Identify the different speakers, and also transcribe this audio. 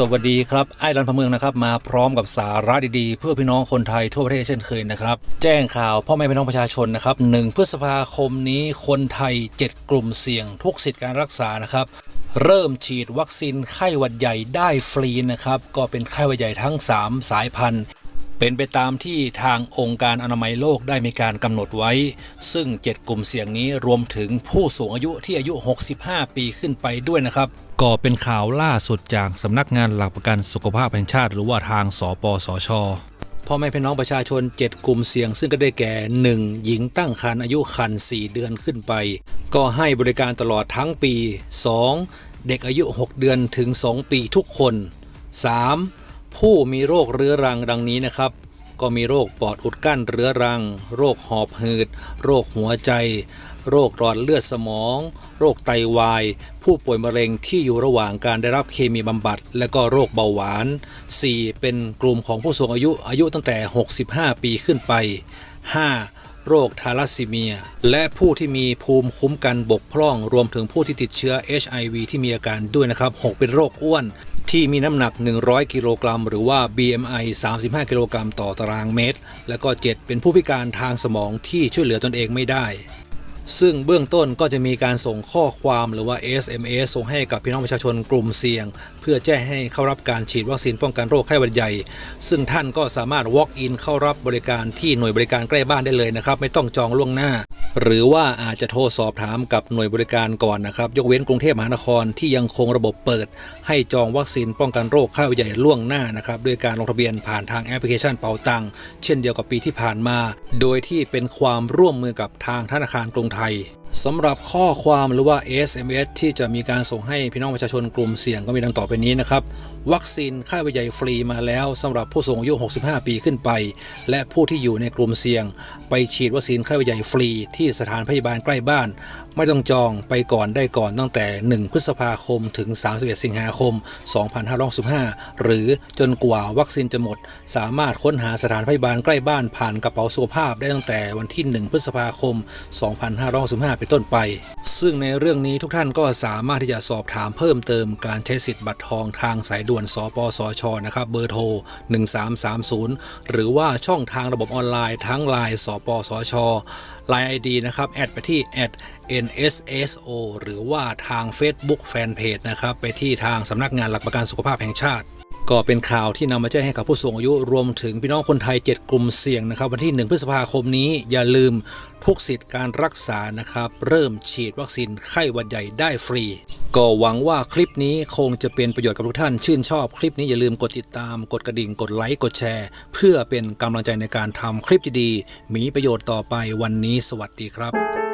Speaker 1: สวัสดีครับไอ้รันพะเมืองนะครับมาพร้อมกับสาระดีๆ เพื่อพี่น้องคนไทยทั่วประเทศเช่นเคยนะครับแจ้งข่าวพ่อแม่พี่น้องประชาชนนะครับ1พฤษภาคมนี้คนไทย 7 กลุ่มเสี่ยง ทุกสิทธิการรักษานะครับเริ่มฉีดวัคซีนไข้หวัดใหญ่ได้ฟรีนะครับก็เป็นไข้หวัดใหญ่ทั้ง 3 สายพันธุ์เป็นไปตามที่ทางองค์การอนามัยโลกได้มีการกำหนดไว้ ซึ่ง 7 กลุ่มเสี่ยงนี้รวมถึงผู้สูงอายุที่อายุ 65 ปีขึ้นไปด้วยนะครับ ก็เป็นข่าวล่าสุดจากสำนักงานหลักประกันสุขภาพแห่งชาติ หรือว่าทางสปสชพ่อแม่พี่น้องประชาชน 7 กลุ่มเสี่ยง ซึ่งก็ได้แก่ 1. หญิงตั้งครรภ์อายุครรภ์4เดือนขึ้นไป ก็ให้บริการตลอดทั้งปี 2. เด็กอายุ 6 เดือนถึง 2 ปีทุกคน 3. ผู้มีโรคเรื้อรังดังนี้นะครับ ก็มีโรคปอดอุดกั้นเรื้อรัง โรคหอบหืด โรคหัวใจ โรคหลอดเลือดสมอง โรคไตวาย ผู้ป่วยมะเร็งที่อยู่ระหว่างการได้รับเคมีบำบัด และก็โรคเบาหวาน 4. เป็นกลุ่มของผู้สูงอายุอายุตั้งแต่ 65 ปีขึ้นไป 5. โรคทาลัสซีเมีย และผู้ที่มีภูมิคุ้มกันบกพร่อง รวมถึงผู้ที่ติดเชื้อ HIV ที่มีอาการด้วยนะครับ 6 เป็นโรคอ้วน ที่มีน้ำหนัก 100 กิโลกรัม หรือว่า BMI 35 กิโลกรัมต่อตารางเมตร และก็ 7 เป็นผู้พิการทางสมองที่ช่วยเหลือตนเองไม่ได้ ซึ่งเบื้องต้นก็จะมีการส่งข้อความหรือว่า SMS ส่งให้กับพี่น้องประชาชนกลุ่มเสี่ยง พื่อแจ้งให้เข้ารับการฉีดวัคซีนป้องกันโรคไข้หวัดใหญ่ ซึ่งท่านก็สามารถ walk in เข้ารับบริการที่หน่วยบริการใกล้บ้านได้เลยนะครับไม่ต้องจองล่วงหน้า หรือว่าอาจจะโทรสอบถามกับหน่วยบริการก่อนนะครับยกเว้นกรุงเทพมหานครที่ยังคงระบบเปิด ให้จองวัคซีนป้องกันโรคไข้หวัดใหญ่ล่วงหน้านะครับด้วยการลงทะเบียนผ่านทางแอปพลิเคชันเป๋าตังเช่นเดียวกับปีที่ผ่านมา โดยที่เป็นความร่วมมือกับทางธนาคารกรุงไทย สำหรับข้อความหรือว่า SMS ที่จะมีการส่งให้พี่น้องประชาชนกลุ่มเสี่ยงก็มีดังต่อไปนี้นะครับ วัคซีนไข้หวัดใหญ่ฟรีมาแล้วสำหรับผู้สูงอายุ 65 ปีขึ้นไป และผู้ที่อยู่ในกลุ่มเสี่ยง ไปฉีดวัคซีนไข้หวัดใหญ่ฟรีที่สถานพยาบาลใกล้บ้าน ไม่ต้องจองไปก่อนได้ก่อนตั้งแต่ 1 พฤษภาคมถึง 31 สิงหาคม 2565 หรือจนกว่าวัคซีนจะหมด สามารถค้นหาสถานพยาบาลใกล้บ้านผ่านกระเป๋าสุขภาพได้ตั้งแต่วันที่ 1 พฤษภาคม 2565 เป็นต้นไป ซึ่งในเรื่องนี้ทุกท่านก็สามารถที่จะสอบถามเพิ่มเติมการใช้สิทธิ์บัตรทองทางสายด่วน สปสช นะครับเบอร์โทร 1330 หรือว่าช่องทางระบบออนไลน์ทั้ง Line สปสช Line ID นะครับ แอดไปที่ @nsso หรือว่าทาง Facebook Fanpage นะครับ ไปที่ทางสำนักงานหลักประกันสุขภาพแห่งชาติ ก็เป็นข่าวที่นำมาแจ้งให้กับผู้สูงอายุรวมถึงพี่น้องคนไทย 7 กลุ่มเสี่ยงนะครับ วันที่ 1 พฤษภาคมนี้อย่าลืมทุกสิทธิ์การรักษานะครับ เริ่มฉีดวัคซีนไข้หวัดใหญ่ได้ฟรี ก็หวังว่าคลิปนี้คงจะเป็นประโยชน์กับทุกท่าน ชื่นชอบคลิปนี้อย่าลืมกดติดตาม กดกระดิ่ง กดไลค์ กดแชร์ เพื่อเป็นกำลังใจในการทำคลิปดีๆมีประโยชน์ต่อไปวันนี้ สวัสดีครับ